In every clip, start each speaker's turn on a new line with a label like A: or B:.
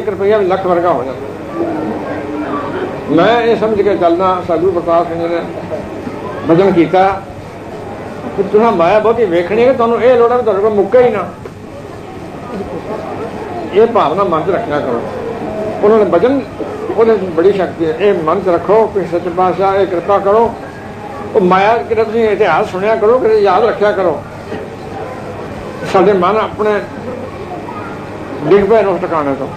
A: 1 ਰੁਪਇਆ ਵੀ ਲੱਖ ਵਰਗਾ ਹੋ ਜਾਂਦਾ। ਮੈਂ ਇਹ ਸਮਝ ਕੇ ਚੱਲਣਾ ਸਾਧੂ ਪ੍ਰਤਾਪ ਸਿੰਘ ਨੇ ਭਜਨ ਕੀਤਾ ਕਿ ਤੁਹਾਂ ਮਾਇਆ ਬਹੁਤੀ ਵੇਖਣੀ ਹੈ, ਤੁਹਾਨੂੰ ਇਹ ਲੋੜਾ ਵੀ ਤੁਹਾਡੇ ਕੋਲ ਮੁੱਕੇ ਹੀ ਨਾ। ਇਹ ਭਾਵਨਾ ਮਨ 'ਚ ਰੱਖਿਆ ਕਰੋ। ਉਹਨਾਂ ਨੇ ਭਜਨ ਉਹਦੇ ਬੜੀ ਸ਼ਕਤੀ ਹੈ। ਇਹ ਮਨ 'ਚ ਰੱਖੋ, ਕਿ ਸੱਚ ਪਾਤਸ਼ਾਹ, ਇਹ ਕਿਰਪਾ ਕਰੋ। ਉਹ ਮਾਇਆ ਕਿਤੇ ਤੁਸੀਂ ਇਤਿਹਾਸ ਸੁਣਿਆ ਕਰੋ ਕਿ ਯਾਦ ਰੱਖਿਆ ਕਰੋ। ਸਾਡੇ ਮਨ ਆਪਣੇ ਡਿੱਗ ਪਏ ਉਸ ਟਿਕਾਣੇ ਤੋਂ।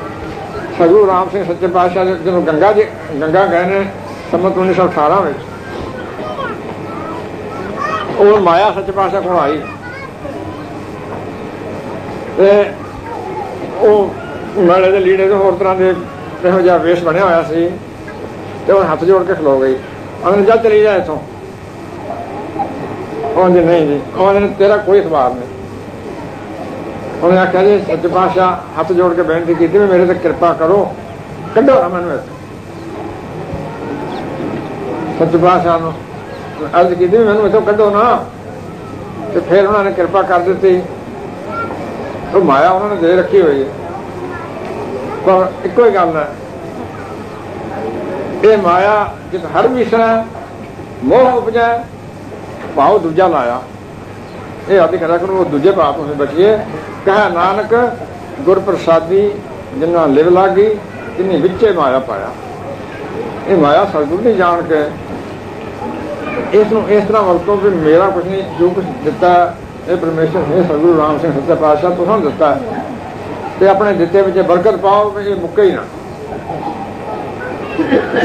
A: ਸਗੂ ਰਾਮ ਸਿੰਘ ਸੱਚੇ ਪਾਤਸ਼ਾਹ ਜਦੋਂ ਗੰਗਾ ਜੀ ਗੰਗਾ ਗਏ ਨੇ ਸੰਮਤ 1918 ਵਿੱਚ। ਉਹ ਮਾਇਆ ਸੱਚੇ ਪਾਤਸ਼ਾਹ ਕੋਲ ਆਈ। ਤੇ ਉਹ ਨਾਲੇ ਦੇ ਲੀੜੇ ਦੇ ਹੋਰ ਤਰ੍ਹਾਂ ਦੇ ਇਹੋ ਜਿਹਾ ਵੇਸ਼ ਬਣਿਆ ਹੋਇਆ ਸੀ ਤੇ ਉਹ ਹੱਥ ਜੋੜ ਕੇ ਖਲੋ ਗਈ। ਉਹਨੇ ਜਾ ਚਲੀ ਜਾ ਇਥੋਂ। ਉਹ ਨਹੀਂ ਜੀ, ਉਹ ਤੇਰਾ ਕੋਈ ਇਤਬਾਰ ਨਹੀਂ। ਉਹਨੇ ਆਖਿਆ ਜੀ, ਸੱਚ ਪਾਤਸ਼ਾਹ, ਹੱਥ ਜੋੜ ਕੇ ਬੇਨਤੀ ਕੀਤੀ ਵੀ ਮੇਰੇ ਤੇ ਕਿਰਪਾ ਕਰੋ। ਕੱਢੋ ਨਾ ਮੈਨੂੰ। ਸੱਚ ਪਾਤਸ਼ਾਹ ਨੂੰ ਅਰਜ਼ ਕੀਤੀ ਮੈਨੂੰ ਇੱਥੋਂ ਕੱਢੋ ਨਾ। ਤੇ ਫਿਰ ਉਹਨਾਂ ਨੇ ਕਿਰਪਾ ਕਰ ਦਿੱਤੀ। ਉਹ ਮਾਇਆ ਉਹਨਾਂ ਨੇ ਦੇ ਰੱਖੀ ਹੋਈ ਹੈ। ਪਰ ਇੱਕੋ ਹੀ ਗੱਲ ਹੈ। ਇਹ ਮਾਇਆ ਜਿਤ ਹਰ ਵਿਸ਼ਾ ਮੋਹ ਉਪਜੈ ਭਾਉ ਦੂਜਾ ਲਾਇਆ। ਇਹ ਆਦਿ ਕਰਿਆ ਕਰੋ ਦੂਜੇ ਭਾਵ ਤੋਂ ਬਚੀਏ ਕਹਾ ਨਾਨਕ ਗੁਰ ਪ੍ਰਸਾਦੀ ਜਿਨ੍ਹਾਂ ਲਿਵ ਲਾਗੀ, ਤਿਨੇ ਵਿੱਚੇ ਮਾਇਆ ਪਾਇਆ। ਇਹ ਮਾਇਆ ਸਤਿਗੁਰ ਨਹੀਂ ਜਾਣ ਕੇ ਇਸ ਨੂੰ ਇਸ ਤਰ੍ਹਾਂ ਵਰਤੋ ਕਿ ਮੇਰਾ ਕੁਝ ਨਹੀਂ, ਜੋ ਕੁਝ ਦਿੱਤਾ ਇਹ ਪਰਮੇਸ਼ਰ ਹੈ ਸਤਿਗੁਰੂ ਰਾਮ ਸਿੰਘ ਸੱਚਾ ਪਾਤਸ਼ਾਹ ਤੁਹਾਨੂੰ ਦਿੱਤਾ ਹੈ। ਤੇ ਆਪਣੇ ਦਿੱਤੇ ਵਿੱਚ ਬਰਕਤ ਪਾਓ ਵੀ ਇਹ ਮੁੱਕੇ ਹੀ ਨਾ।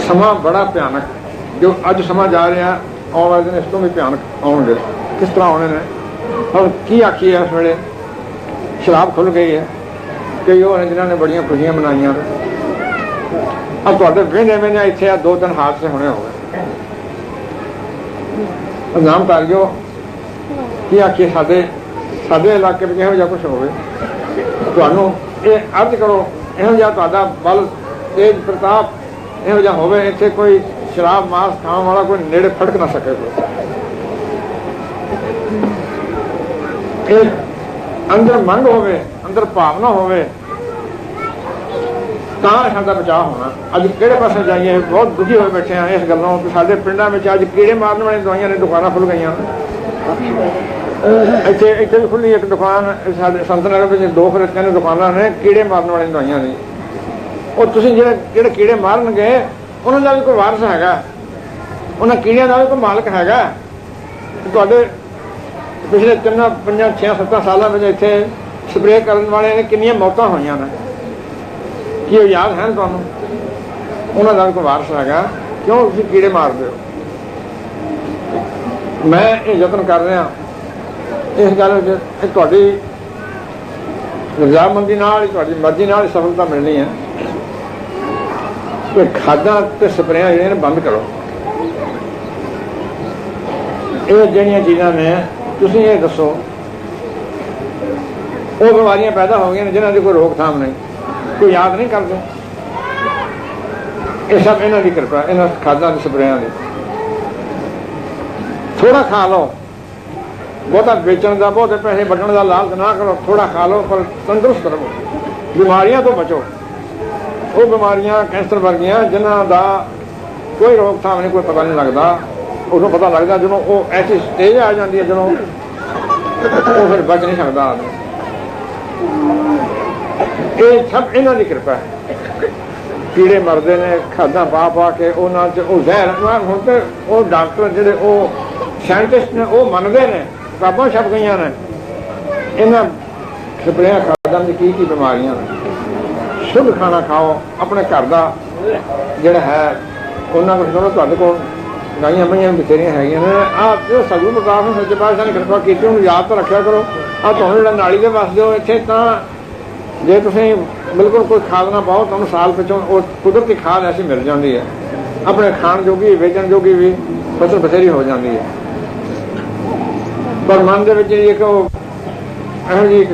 A: ਸਮਾਂ ਬੜਾ ਭਿਆਨਕ, ਜੋ ਅੱਜ ਸਮਾਂ ਜਾ ਰਿਹਾ, ਆਉਣ ਵਾਲੇ ਦਿਨ ਇਸ ਤੋਂ ਵੀ ਭਿਆਨਕ ਆਉਣਗੇ। ਕਿਸ ਤਰ੍ਹਾਂ ਆਉਣੇ ਨੇ? ਹੁਣ ਕੀ ਆਖੀਏ ਇਸ ਵੇਲੇ? ਸ਼ਰਾਬ ਖੁੱਲ ਗਈ ਹੈ। ਕਈ ਉਹ ਨੇ ਜਿਨ੍ਹਾਂ ਨੇ ਬੜੀਆਂ ਖੁਸ਼ੀਆਂ ਮਨਾਈਆਂ। ਆ ਤੁਹਾਡੇ ਵੇਨੇ ਵੇਨੇ ਇੱਥੇ ਆ, ਦੋ ਤਿੰਨ ਹਾਦਸੇ ਹੋਣੇ ਹੋ ਗਏ। ਨਾਮ ਕਰ ਜੋ ਕੀ ਆਖੀਏ, ਸਾਡੇ ਸਾਡੇ ਇਲਾਕੇ ਵਿੱਚ ਇਹੋ ਜਿਹਾ ਕੁਝ ਹੋਵੇ? ਤੁਹਾਨੂੰ ਇਹ ਅਰਜ਼ ਕਰੋ, ਇਹੋ ਜਿਹਾ ਤੁਹਾਡਾ ਬਲ ਤੇਜ ਪ੍ਰਤਾਪ ਇਹੋ ਜਿਹਾ ਹੋਵੇ, ਇੱਥੇ ਕੋਈ ਸ਼ਰਾਬ ਮਾਸ ਖਾਣ ਵਾਲਾ ਕੋਈ ਨੇੜੇ ਫੜਕ ਨਾ ਸਕੇ ਕੋਈ। ਇਹ ਅੰਦਰ ਮੰਗ ਹੋਵੇ, ਅੰਦਰ ਭਾਵਨਾ ਹੋਵੇ, ਤਾਂ ਸਾਡਾ ਬਚਾਅ ਹੋਣਾ। ਅੱਜ ਕਿਹੜੇ ਪਾਸੇ ਜਾਈਏ, ਬਹੁਤ ਦੁਖੀ ਹੋਏ ਬੈਠੇ ਆ ਇਸ ਗੱਲੋਂ ਕਿ ਸਾਡੇ ਪਿੰਡਾਂ ਵਿੱਚ ਅੱਜ ਕੀੜੇ ਮਾਰਨ ਵਾਲੀਆਂ ਦਵਾਈਆਂ ਨੇ ਦੁਕਾਨਾਂ ਖੁੱਲ ਗਈਆਂ। ਇੱਥੇ ਇੱਥੇ ਵੀ ਖੁੱਲੀ ਇੱਕ ਦੁਕਾਨ, ਸਾਡੇ ਸੰਤ ਨਗਰ ਵਿੱਚ ਦੋ ਫਿਰ ਕਹਿੰਦੇ ਦੁਕਾਨਾਂ ਨੇ ਕੀੜੇ ਮਾਰਨ ਵਾਲੀਆਂ ਦਵਾਈਆਂ ਨੇ। ਉਹ ਤੁਸੀਂ ਜਿਹੜੇ ਜਿਹੜੇ ਕੀੜੇ ਮਾਰਨਗੇ, ਉਹਨਾਂ ਦਾ ਵੀ ਕੋਈ ਵਾਰਸ ਹੈਗਾ। ਉਹਨਾਂ ਕੀੜਿਆਂ ਦਾ ਵੀ ਕੋਈ ਮਾਲਕ ਹੈਗਾ। ਤੁਹਾਡੇ ਪਿਛਲੇ ਤਿੰਨਾਂ, ਪੰਜਾਂ ਛੇ ਸੱਤਾਂ ਸਾਲਾਂ ਵਿੱਚ ਇੱਥੇ ਸਪਰੇਅ ਕਰਨ ਵਾਲਿਆਂ ਨੇ ਕਿੰਨੀਆਂ ਮੌਤਾਂ ਹੋਈਆਂ ਨੇ। ਕੀ ਉਹ ਯਾਦ ਹੈ ਤੁਹਾਨੂੰ? ਉਹਨਾਂ ਦਾ ਵੀ ਕੋਈ ਵਾਰਸ ਹੈਗਾ। ਕਿਉਂ ਤੁਸੀਂ ਕੀੜੇ ਮਾਰਦੇ ਹੋ? ਮੈਂ ਇਹ ਯਤਨ ਕਰ ਰਿਹਾ। ਇਸ ਗੱਲ ਵਿੱਚ ਤੁਹਾਡੀ ਰਜ਼ਾਮੰਦੀ ਨਾਲ, ਤੁਹਾਡੀ ਮਰਜ਼ੀ ਨਾਲ ਸਫਲਤਾ ਮਿਲਣੀ ਹੈ। ਕਿ ਖਾਦਾਂ ਤੇ ਸਪਰੇਆਂ ਜਿਹੜੀਆਂ ਨੇ ਬੰਦ ਕਰੋ। ਇਹ ਜਿਹੜੀਆਂ ਚੀਜ਼ਾਂ ਨੇ ਤੁਸੀਂ ਇਹ ਦੱਸੋ, ਉਹ ਬਿਮਾਰੀਆਂ ਪੈਦਾ ਹੋ ਗਈਆਂ ਨੇ ਜਿਨ੍ਹਾਂ ਦੀ ਕੋਈ ਰੋਕਥਾਮ ਨਹੀਂ, ਕੋਈ ਯਾਦ ਨਹੀਂ ਕਰਦੇ? ਇਹ ਸਭ ਇਹਨਾਂ ਦੀ ਕਿਰਪਾ, ਇਹਨਾਂ ਖਾਦਾਂ ਦੀ ਸਪਰੇਆਂ ਦੀ। ਥੋੜਾ ਖਾ ਲਓ। ਬਹੁਤਾ ਵੇਚਣ ਦਾ, ਬਹੁਤੇ ਪੈਸੇ ਵੱਢਣ ਦਾ ਲਾਲਚ ਨਾ ਕਰੋ ਥੋੜਾ ਖਾ ਲਓ, ਪਰ ਤੰਦਰੁਸਤ ਰਹੋ। ਬਿਮਾਰੀਆਂ ਤੋਂ ਬਚੋ। ਉਹ ਬਿਮਾਰੀਆਂ ਕੈਂਸਰ ਵਰਗੀਆਂ, ਜਿਨ੍ਹਾਂ ਦਾ ਕੋਈ ਰੋਕਥਾਮ ਨਹੀਂ, ਕੋਈ ਪਤਾ ਨਹੀਂ ਲੱਗਦਾ। ਉਹਨੂੰ ਪਤਾ ਲੱਗਦਾ ਜਦੋਂ ਉਹ ਐਸੀ ਸਟੇਜ ਆ ਜਾਂਦੀ ਹੈ, ਜਦੋਂ ਉਹ ਫਿਰ ਬਚ ਨਹੀਂ ਸਕਦਾ ਆਦਮੀ। ਇਹ ਸਭ ਇਹਨਾਂ ਦੀ ਕਿਰਪਾ ਹੈ। ਕੀੜੇ ਮਰਦੇ ਨੇ, ਖਾਦਾਂ ਪਾ ਪਾ ਕੇ ਉਹਨਾਂ 'ਚ ਉਹ ਜ਼ਹਿਰ ਹੁਣ ਤੇ ਉਹ ਡਾਕਟਰ ਜਿਹੜੇ ਉਹ ਸਾਇੰਟਿਸਟ ਨੇ, ਉਹ ਮੰਨਦੇ ਨੇ, ਕਿਤਾਬਾਂ ਛਪ ਗਈਆਂ ਨੇ। ਇਹਨਾਂ ਸਪਰੇਆਂ ਖਾਦਾਂ ਦੀ ਕੀ ਕੀ ਬਿਮਾਰੀਆਂ ਨੇ। ਸ਼ੁੱਧ ਖਾਣਾ ਖਾਓ, ਆਪਣੇ ਘਰ ਦਾ ਜਿਹੜਾ ਹੈ, ਉਹਨਾਂ ਕੋਲ ਸੁਣੋ, ਤੁਹਾਡੇ ਕੋਲ ਗਾਈਆਂ ਮਈਆਂ ਬਥੇਰੀਆਂ ਹੈਗੀਆਂ ਨੇ। ਆਹ ਜੋ ਸਗੂ ਪ੍ਰਕਾਸ਼ ਸੱਚੇ ਪਾਤਸ਼ਾਹ ਨੇ ਕਿਰਪਾ ਕੀਤੀ, ਉਹਨੂੰ ਯਾਦ ਤਾਂ ਰੱਖਿਆ ਕਰੋ। ਆ ਤੁਹਾਨੂੰ ਜਿਹੜਾ ਨਾਲੀ ਦੇ ਵਸਦੇ ਹੋ, ਇੱਥੇ ਤਾਂ ਜੇ ਤੁਸੀਂ ਬਿਲਕੁਲ ਕੋਈ ਖਾਦ ਨਾ ਪਾਓ, ਤੁਹਾਨੂੰ ਸਾਲ ਪਿਛੋਂ ਉਹ ਕੁਦਰਤੀ ਖਾਦ ਐਸੀ ਮਿਲ ਜਾਂਦੀ ਹੈ। ਆਪਣੇ ਖਾਣ ਜੋਗੀ, ਵੇਚਣ ਜੋਗੀ ਵੀ ਫਸਲ ਬਥੇਰੀ ਹੋ ਜਾਂਦੀ ਹੈ। ਪਰ ਮਨ ਦੇ ਵਿੱਚ ਇੱਕ ਉਹ ਇਹੋ ਜਿਹੀ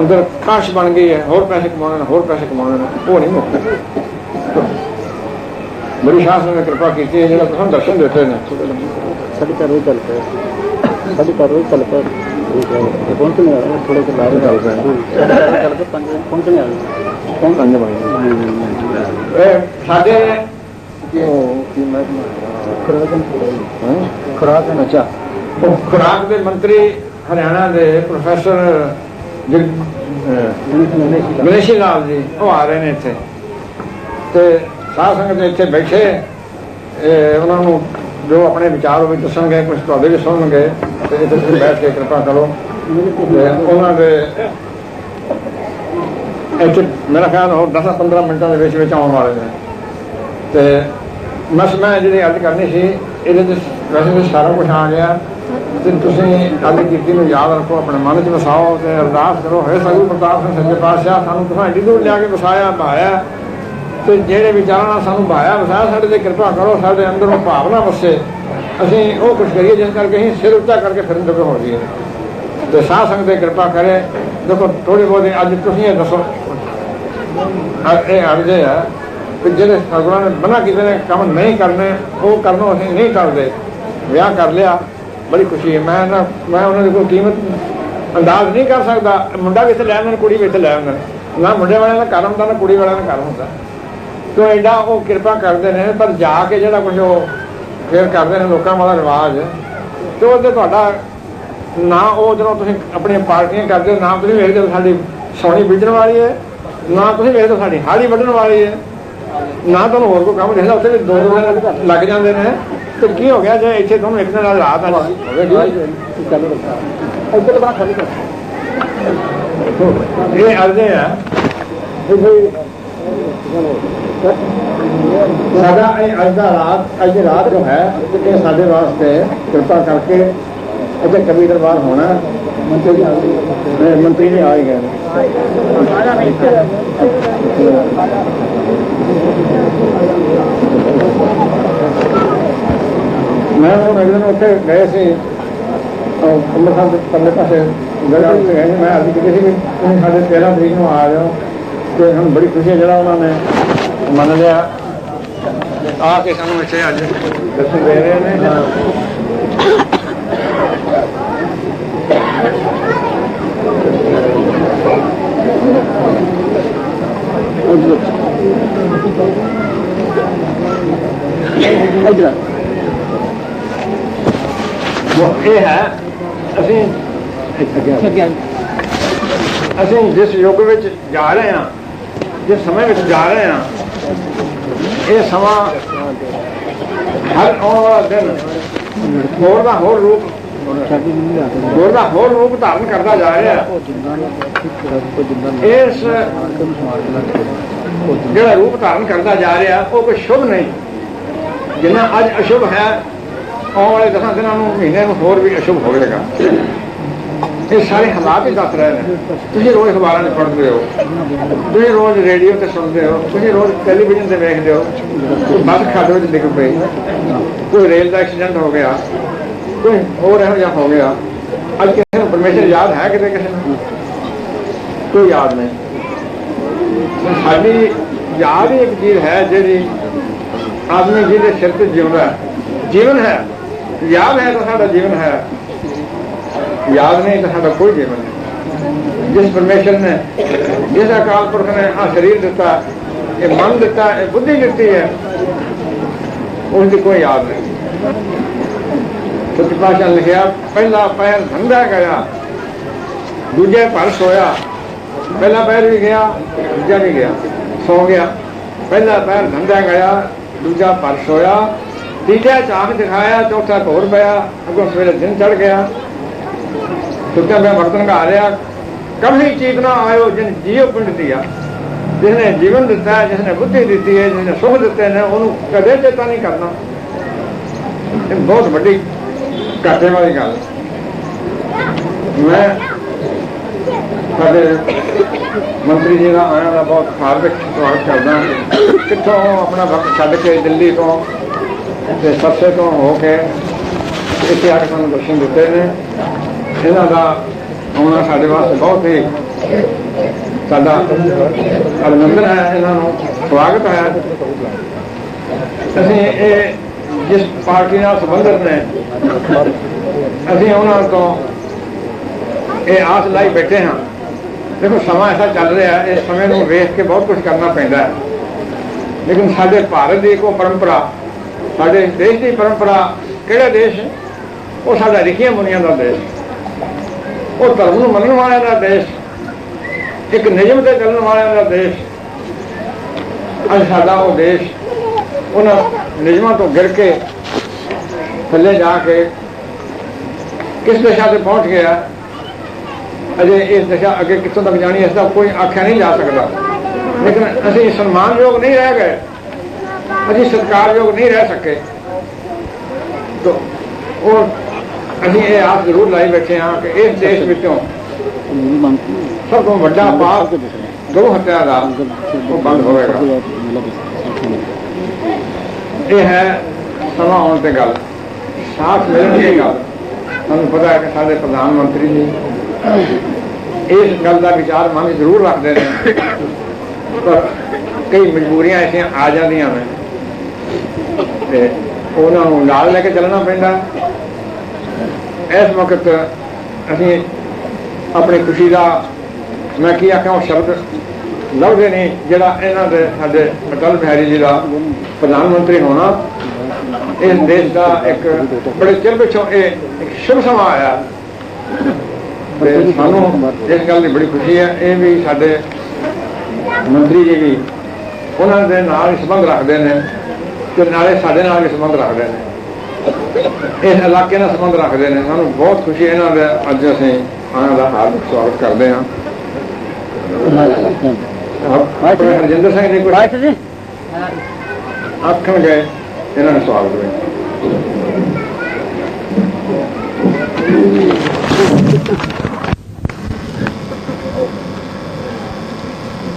A: ਅੰਦਰ ਕਾਸ਼ ਬਣ ਗਈ ਹੈ, ਹੋਰ ਪੈਸੇ ਕਮਾਉਣੇ ਨੇ, ਹੋਰ ਪੈਸੇ ਕਮਾਉਣੇ ਨੇ, ਉਹ ਨਹੀਂ ਮੁੱਕਦਾ। ਬੜੀ ਸ਼ਾਸਨ ਨੇ ਕਿਰਪਾ ਕੀਤੀ ਹੈ ਜਿਹੜਾ ਤੁਹਾਨੂੰ ਦਰਸ਼ਨ ਦਿੱਤੇ ਨੇ।
B: ਸਾਡੀ ਘਰ ਵੀ ਚੱਲ ਪਿਆ ਸਾਡੀ ਘਰ ਵੀ ਚੱਲ ਪਿਆ ਪਹੁੰਚਣੇ ਵਾਲਾ ਥੋੜੇ ਜਿਹਾ ਬਾਹਰ ਚੱਲ ਰਿਹਾ ਚੱਲ ਕੇ ਪੰਜ ਪਹੁੰਚਣੇ ਵਾਲਾ ਕੌਣ ਪੰਜ
A: ਇਹ ਸਾਡੇ
B: ਉਹ ਕੀ ਮੈਂ ਅੱਛਾ।
A: ਉਹ ਖੁਰਾਕ ਦੇ ਮੰਤਰੀ ਹਰਿਆਣਾ ਦੇ ਪ੍ਰੋਫੈਸਰ ਗਣੇਸ਼ੀ ਲਾਲ ਜੀ ਉਹ ਆ ਰਹੇ ਨੇ ਇੱਥੇ। ਤੇ ਸਾਧ ਸੰਗਤ ਦੇ ਇੱਥੇ ਬੈਠੇ, ਇਹ ਉਹਨਾਂ ਨੂੰ ਜੋ ਆਪਣੇ ਵਿਚਾਰ ਹੋਵੇ ਦੱਸਣਗੇ ਕੁਝ ਤੁਹਾਡੇ ਵੀ ਸੁਣਨਗੇ, ਤੇ ਇੱਥੇ ਤੁਸੀਂ ਬੈਠ ਕੇ ਕਿਰਪਾ ਕਰੋ। ਤੇ ਉਹਨਾਂ ਦੇ ਇੱਥੇ ਮੇਰਾ ਖਿਆਲ ਹੋ 10-15 ਮਿੰਟਾਂ ਦੇ ਵਿੱਚ ਵਿੱਚ ਆਉਣ ਵਾਲੇ ਨੇ। ਤੇ ਬਸ ਮੈਂ ਜਿਹੜੀ ਅੱਜ ਕਰਨੀ ਸੀ, ਇਹਦੇ ਵਿੱਚ ਵੈਸੇ ਤਾਂ ਸਾਰਾ ਕੁਝ ਆ ਗਿਆ। ਤੇ ਤੁਸੀਂ ਅੱਜ ਕੀਤੀ ਨੂੰ ਯਾਦ ਰੱਖੋ, ਆਪਣੇ ਮਨ 'ਚ ਵਸਾਓ ਤੇ ਅਰਦਾਸ ਕਰੋ। ਹੈ ਸਗੂ ਪ੍ਰਤਾਪ ਸਿੰਘ ਸੱਚੇ ਪਾਤਸ਼ਾਹ, ਸਾਨੂੰ ਤੁਸੀਂ ਏਡੀ ਦੂਰ ਲਿਆ ਕੇ ਵਸਾਇਆ ਭਾਇਆ ਤੇ ਜਿਹੜੇ ਵਿਚਾਰਾਂ ਨਾਲ ਸਾਨੂੰ ਭਾਇਆ ਵਸਾਇਆ ਸਾਡੇ ਤੇ ਕਿਰਪਾ ਕਰੋ, ਸਾਡੇ ਅੰਦਰੋਂ ਭਾਵਨਾ ਵਸੇ। ਅਸੀਂ ਉਹ ਕੁਝ ਕਰੀਏ ਜਿਸ ਕਰਕੇ ਅਸੀਂ ਸਿਰ ਉੱਚਾ ਕਰਕੇ ਫਿਰਨ ਜੋਗੇ ਹੋ ਜਾਈਏ। ਤੇ ਸਾਧ ਸੰਗਤ ਦੀ ਕਿਰਪਾ ਕਰੇ। ਦੇਖੋ ਥੋੜੀ ਬਹੁਤੀ ਅੱਜ ਤੁਸੀਂ ਇਹ ਦੱਸੋ। ਅ- ਇਹ ਅਰਜ਼ੇ ਆ ਕਿ ਜਿਹੜੇ ਸਤਿਗੁਰਾਂ ਨੇ ਮਨਾ ਕੀਤੇ ਨੇ, ਕੰਮ ਨਹੀਂ ਕਰਨੇ, ਉਹ ਕਰਨੋਂ ਅਸੀਂ ਨਹੀਂ ਕਰਦੇ ਵਿਆਹ ਕਰ ਲਿਆ, ਬੜੀ ਖੁਸ਼ੀ ਹੈ। ਮੈਂ ਨਾ, ਮੈਂ ਉਹਨਾਂ ਦੀ ਕੋਈ ਕੀਮਤ ਅੰਦਾਜ਼ ਨਹੀਂ ਕਰ ਸਕਦਾ। ਮੁੰਡਾ ਵੀ ਇੱਥੇ ਲੈ ਆਉਂਦਾ, ਕੁੜੀ ਵੀ ਇੱਥੇ ਲੈ ਆਉਂਦੇ। ਨਾ ਮੁੰਡੇ ਵਾਲਿਆਂ ਦਾ ਘਰ ਹੁੰਦਾ, ਨਾ ਕੁੜੀ ਵਾਲਿਆਂ ਦਾ ਘਰ ਹੁੰਦਾ। ਤੋ ਐਡਾ ਉਹ ਕਿਰਪਾ ਕਰਦੇ ਨੇ ਪਰ ਜਾ ਕੇ ਜਿਹੜਾ ਕੁਝ ਉਹ ਫੇਰ ਕਰਦੇ ਨੇ ਲੋਕਾਂ ਵਾਲਾ ਰਿਵਾਜ ਤੇ ਉਹਦੇ ਤੁਹਾਡਾ ਨਾ ਉਹ ਜਦੋਂ ਤੁਸੀਂ ਆਪਣੀਆਂ ਪਾਰਟੀਆਂ ਕਰਦੇ ਨਾ ਤੁਸੀਂ ਵੇਖਦੇ ਸਾਡੀ ਸੋਣੀ ਬੀਜਣ ਵਾਲੀ ਹੈ ਨਾ ਤੁਸੀਂ ਵੇਖਦੇ ਸਾਡੀ ਹਾੜੀ ਵੱਢਣ ਵਾਲੀ ਹੈ। ਨਾ ਤੁਹਾਨੂੰ ਹੋਰ ਕੋਈ ਕੰਮ ਦਿਖਦਾ ਉੱਥੇ ਵੀ ਦੋ ਦੋ ਦਿਨ ਲੱਗ ਜਾਂਦੇ ਨੇ। ਤੇ ਕੀ ਹੋ ਗਿਆ ਜੇ ਇੱਥੇ ਤੁਹਾਨੂੰ ਇੱਕ ਦਿਨ ਨਾਲ ਰਾਤ ਆ
B: ਇੱਧਰ ਬਣਾ ਖਾਲੀ ਕਰ
A: ਇਹ ਅਰਜ਼ੇ ਆ। ਸਾਡਾ ਇਹ ਅੱਜ ਦਾ ਰਾਤ ਅੱਜ ਰਾਤ ਜੋ ਹੈ ਇਹ ਸਾਡੇ ਵਾਸਤੇ ਕਿਰਪਾ ਕਰਕੇ ਇੱਥੇ ਕਵੀ ਦਰਬਾਰ ਹੋਣਾ
B: ਮੰਤਰੀ ਜੀ
A: ਮੰਤਰੀ ਜੀ ਆ ਹੀ ਗਏ। ਮੈਂ ਉਹ ਇੱਕ ਦਿਨ ਉੱਥੇ ਗਏ ਸੀ। ਉਹ ਅੰਮ੍ਰਿਤਸਰ ਦੇ ਪੱਲੇ ਪਾਸੇ ਜਗ੍ਹਾ ਤੇ ਗਏ ਮੈਂ ਅੱਜ ਕਿਤੇ ਸੀ ਵੀ ਸਾਡੇ 13 ਤਰੀਕ ਨੂੰ ਆ ਜਾਓ। ਤੇ ਸਾਨੂੰ ਬੜੀ ਖੁਸ਼ੀ ਹੈ ਜਿਹੜਾ ਉਹਨਾਂ ਨੇ ਮੰਨ ਲਿਆ ਆ ਕੇ ਸਾਨੂੰ ਇੱਥੇ ਅੱਜ ਦਰਸ਼ਨ ਦੇ ਰਹੇ ਨੇ
B: ਇੱਧਰ।
A: ਉਹ ਇਹ ਹੈ ਅਸੀਂ
B: ਅੱਗੇ।
A: ਅਸੀਂ ਜਿਸ ਯੁੱਗ ਵਿੱਚ ਜਾ ਰਹੇ ਹਾਂ ਜਿਸ ਸਮੇਂ ਵਿੱਚ ਜਾ ਰਹੇ ਹਾਂ ਇਹ ਸਮਾਂ ਹਰ ਆਉਣ ਵਾਲਾ ਦਿਨ ਹੋਰ ਦਾ ਹੋਰ ਰੂਪ ਹੋਰ ਦਾ ਹੋਰ ਰੂਪ ਧਾਰਨ ਕਰਦਾ ਜਾ ਰਿਹਾ ਇਸ ਜਿਹੜਾ ਰੂਪ ਧਾਰਨ ਕਰਦਾ ਜਾ ਰਿਹਾ, ਉਹ ਕੋਈ ਸ਼ੁਭ ਨਹੀਂ। ਜਿੰਨਾ ਅੱਜ ਅਸ਼ੁਭ ਹੈ, ਆਉਣ ਵਾਲੇ ਦਸਾਂ ਦਿਨਾਂ ਨੂੰ ਮਹੀਨੇ ਨੂੰ ਹੋਰ ਵੀ ਅਸ਼ੁਭ ਹੋਵੇਗਾ। ਇਹ ਸਾਰੇ ਹਾਲਾਤ ਹੀ ਦੱਸ ਰਹੇ ਨੇ। ਤੁਸੀਂ ਰੋਜ਼ ਅਖਬਾਰਾਂ 'ਚ ਪੜ੍ਹਦੇ ਹੋ। ਤੁਸੀਂ ਰੋਜ਼ ਰੇਡੀਓ ਤੇ ਸੁਣਦੇ ਹੋ। ਤੁਸੀਂ ਰੋਜ਼ ਟੈਲੀਵਿਜ਼ਨ ਤੇ ਵੇਖਦੇ ਹੋ। ਕੋਈ ਬੱਸ ਖਾਦੇ ਵਿੱਚ ਡਿੱਗ ਪਈ ਕੋਈ ਰੇਲ ਦਾ ਐਕਸੀਡੈਂਟ ਹੋ ਗਿਆ। ਕੋਈ ਹੋਰ ਇਹੋ ਜਿਹਾ ਹੋ ਗਿਆ। ਅੱਜ ਕਿਸੇ ਨੂੰ ਪਰਮੇਸ਼ਰ ਯਾਦ ਹੈ ਕਿਤੇ ਕਿਸੇ ਨੂੰ? ਕੋਈ ਯਾਦ ਨਹੀਂ। ਸਾਡੀ ਯਾਦ ਹੀ ਇੱਕ ਚੀਜ਼ ਹੈ ਜਿਹੜੀ ਆਦਮੀ ਜਿਹਦੇ ਸਿਰ ਤੇ ਜਿਉਂਦਾ ਜੀਵਨ ਹੈ। ਯਾਦ ਹੈ ਤਾਂ ਸਾਡਾ ਜੀਵਨ ਹੈ। ਯਾਦ ਨਹੀਂ ਤਾਂ ਸਾਡਾ ਕੋਈ ਜੀਵਨ ਨਹੀਂ। ਜਿਸ ਪਰਮੇਸ਼ਰ ਨੇ, ਜਿਸ ਅਕਾਲ ਪੁਰਖ ਨੇ ਆ ਸਰੀਰ ਦਿੱਤਾ, ਇਹ ਮਨ ਦਿੱਤਾ, ਇਹ ਬੁੱਧੀ ਦਿੱਤੀ ਹੈ, ਉਸ ਦੀ ਕੋਈ ਯਾਦ ਨਹੀਂ। ਸੱਚ ਪਾਸ਼ਾ ਲਿਖਿਆ, ਪਹਿਲਾ ਪੈਰ ਧੰਦਾ ਗਿਆ ਦੂਜੇ ਪਰ ਸੋਇਆ। ਪਹਿਲਾ ਪੈਰ ਵੀ ਗਿਆ, ਦੂਜਾ ਵੀ ਗਿਆ, ਸੌ ਗਿਆ। ਪਹਿਲਾ ਪੈਰ ਧੰਦਾ ਗਿਆ ਦੂਜਾ ਪਰ ਸੋਇਆ। ਤੀਜਾ ਚਾਕ ਦਿਖਾਇਆ, ਚੌਥਾ ਘੋਰ ਪਿਆ, ਅੱਗੋਂ ਸਵੇਰੇ ਦਿਨ ਚੜ ਗਿਆ। ਸੁੱਤਾ ਮੈਂ ਬਰਤਨ ਘਾ ਰਿਹਾ। ਕਭੀ ਚੇਤਨਾ ਆਇਓ, ਜਿਨ ਜੀਵ ਪਿੰਡ ਦਿਆ ਜਿਸ ਨੇ ਜੀਵਨ ਦਿੱਤਾ ਹੈ ਜਿਸ ਬੁੱਧੀ ਦਿੱਤੀ ਹੈ, ਜਿਸਨੇ ਸੁਖ ਦਿੱਤੇ ਨੇ, ਉਹਨੂੰ ਕਦੇ ਚੇਤਾ ਨਹੀਂ ਕਰਨਾ। ਇਹ ਬਹੁਤ ਵੱਡੀ ਘਾਟੇ ਵਾਲੀ ਗੱਲ। ਮੈਂ ਸਾਡੇ ਮੰਤਰੀ ਜੀ ਦਾ ਆਇਆ ਦਾ ਬਹੁਤ ਹਾਰਦਿਕ ਸਵਾਗਤ ਕਰਦਾ ਕਿੱਥੋਂ ਆਪਣਾ ਵਕਤ ਛੱਡ ਕੇ ਦਿੱਲੀ ਤੋਂ ਤੇ ਸਬਸੇ ਤੋਂ ਹੋ ਕੇ ਇੱਥੇ ਆ ਕੇ ਸਾਨੂੰ ਦਰਸ਼ਨ ਦਿੱਤੇ ਨੇ। ਇਹਨਾਂ ਦਾ ਆਉਣਾ ਸਾਡੇ ਵਾਸਤੇ ਬਹੁਤ ਹੀ ਸਾਡਾ ਅਭਿਨੰਦਨ ਹੈ ਇਹਨਾਂ ਨੂੰ ਸਵਾਗਤ ਹੈ। ਅਸੀਂ ਇਹ ਜਿਸ ਪਾਰਟੀ ਨਾਲ ਸੰਬੰਧਿਤ ਨੇ ਅਸੀਂ ਉਹਨਾਂ ਤੋਂ ਇਹ ਆਸ ਲਾਈ ਬੈਠੇ ਹਾਂ। ਦੇਖੋ ਸਮਾਂ ਐਸਾ ਚੱਲ ਰਿਹਾ ਹੈ, ਇਸ ਸਮੇਂ ਨੂੰ ਵੇਖ ਕੇ ਬਹੁਤ ਕੁਝ ਕਰਨਾ ਪੈਂਦਾ ਹੈ। ਲੇਕਿਨ ਸਾਡੇ ਭਾਰਤ ਦੀ ਇੱਕ ਉਹ ਪਰੰਪਰਾ ਸਾਡੇ ਦੇਸ਼ ਦੀ ਪਰੰਪਰਾ ਕਿਹੜਾ ਦੇਸ਼ ਹੈ? ਉਹ ਸਾਡਾ ਰਿਖੀਆਂ ਮੁਨੀਆਂ ਦਾ ਦੇਸ਼ ਉਹ ਧਰਮ ਨੂੰ ਮੰਨਣ ਵਾਲਿਆਂ ਦਾ ਦੇਸ਼, ਇੱਕ ਨਿਯਮ ਤੇ ਚੱਲਣ ਵਾਲਿਆਂ ਦਾ ਦੇਸ਼, ਅੱਜ ਸਾਡਾ ਉਹ ਦੇਸ਼, ਉਹਨਾਂ ਨਿਯਮਾਂ ਤੋਂ ਗਿਰ ਕੇ ਥੱਲੇ ਜਾ ਕੇ ਕਿਸ ਦਿਸ਼ਾ ਤੇ ਪਹੁੰਚ ਗਿਆ, ਅਜੇ ਇਸ ਦਿਸ਼ਾ ਅੱਗੇ ਕਿੱਥੋਂ ਤੱਕ ਜਾਣੀ ਇਸ ਦਾ ਕੋਈ ਆਖਿਆ ਨਹੀਂ ਜਾ ਸਕਦਾ। ਲੇਕਿਨ ਅਸੀਂ ਸਨਮਾਨਯੋਗ ਨਹੀਂ ਰਹਿ ਗਏ, ਅਸੀਂ ਸਤਿਕਾਰਯੋਗ ਨਹੀਂ ਰਹਿ ਸਕੇ। ਤੋ, ਉਹ ਅਸੀਂ ਇਹ ਆਪ ਜ਼ਰੂਰ ਲਾਈ ਬੈਠੇ ਹਾਂ ਕਿ ਇਸ ਦੇਸ਼ ਵਿੱਚੋਂ ਸਭ ਤੋਂ ਵੱਡਾ ਪਾਪ ਗਊ ਹੱਤਿਆ ਦਾ ਉਹ ਬੰਦ ਹੋਵੇਗਾ। ਇਹ ਹੈ ਸਮਾਂ ਆਉਣ ਤੇ ਗੱਲ। ਸਾਥ ਮਿਲਣ ਦੀ ਗੱਲ। ਤੁਹਾਨੂੰ ਪਤਾ ਹੈ ਕਿ ਸਾਡੇ ਪ੍ਰਧਾਨ ਮੰਤਰੀ ਜੀ ਇਸ ਗੱਲ ਦਾ ਵਿਚਾਰ ਮਨ ਜ਼ਰੂਰ ਰੱਖਦੇ ਨੇ। ਪਰ ਕਈ ਮਜਬੂਰੀਆਂ ਐਸੀਆਂ ਆ ਜਾਂਦੀਆਂ ਨੇ। ਤੇ ਉਹਨਾਂ ਨੂੰ ਨਾਲ ਲੈ ਕੇ ਚੱਲਣਾ ਪੈਂਦਾ। ਇਸ ਵਕਤ ਅਸੀਂ ਆਪਣੀ ਖੁਸ਼ੀ ਦਾ, ਮੈਂ ਕੀ ਆਖਾਂ, ਉਹ ਸ਼ਬਦ ਲੱਭਦੇ ਨਹੀਂ ਜਿਹੜਾ ਇਹਨਾਂ ਦੇ ਸਾਡੇ ਅਟਲ ਬਿਹਾਰੀ ਜੀ ਦਾ ਪ੍ਰਧਾਨ ਮੰਤਰੀ ਹੋਣਾ। ਇਸ ਦੇਸ਼ ਦਾ ਇੱਕ ਬੜੇ ਚਿਰ ਪਿਛੋਂ ਇਹ ਇੱਕ ਸ਼ੁਭ ਸਮਾਂ ਆਇਆ। ਤੇ ਸਾਨੂੰ ਇਸ ਗੱਲ ਦੀ ਬੜੀ ਖੁਸ਼ੀ ਹੈ। ਇਹ ਵੀ ਸਾਡੇ ਮੰਤਰੀ ਜੀ ਵੀ ਉਹਨਾਂ ਦੇ ਨਾਲ ਹੀ ਸੰਬੰਧ ਰੱਖਦੇ ਨੇ ਤੇ ਨਾਲੇ ਸਾਡੇ ਨਾਲ ਵੀ ਸੰਬੰਧ ਰੱਖਦੇ ਨੇ। ਇਸ ਇਲਾਕੇ ਨਾਲ ਸੰਬੰਧ ਰੱਖਦੇ ਨੇ। ਸਾਨੂੰ ਬਹੁਤ ਖੁਸ਼ੀ ਹੈ ਇਹਨਾਂ ਦਾ। ਅੱਜ ਅਸੀਂ ਉਹਨਾਂ ਦਾ ਹਾਰਦਿਕ ਸਵਾਗਤ ਕਰਦੇ ਹਾਂ। ਹਰਜਿੰਦਰ ਸਿੰਘ ਜੀ ਕੋਈ ਆਖਣ ਗਏ ਇਹਨਾਂ ਦਾ ਸਵਾਗਤ ਹੋਇਆ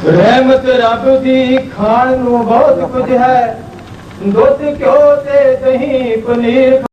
C: ਰਹਿਮਤ ਰੱਬ ਦੀ ਖਾਣ ਨੂੰ ਬਹੁਤ ਕੁਝ ਹੈ। दोस्त क्यों ते सही पनीर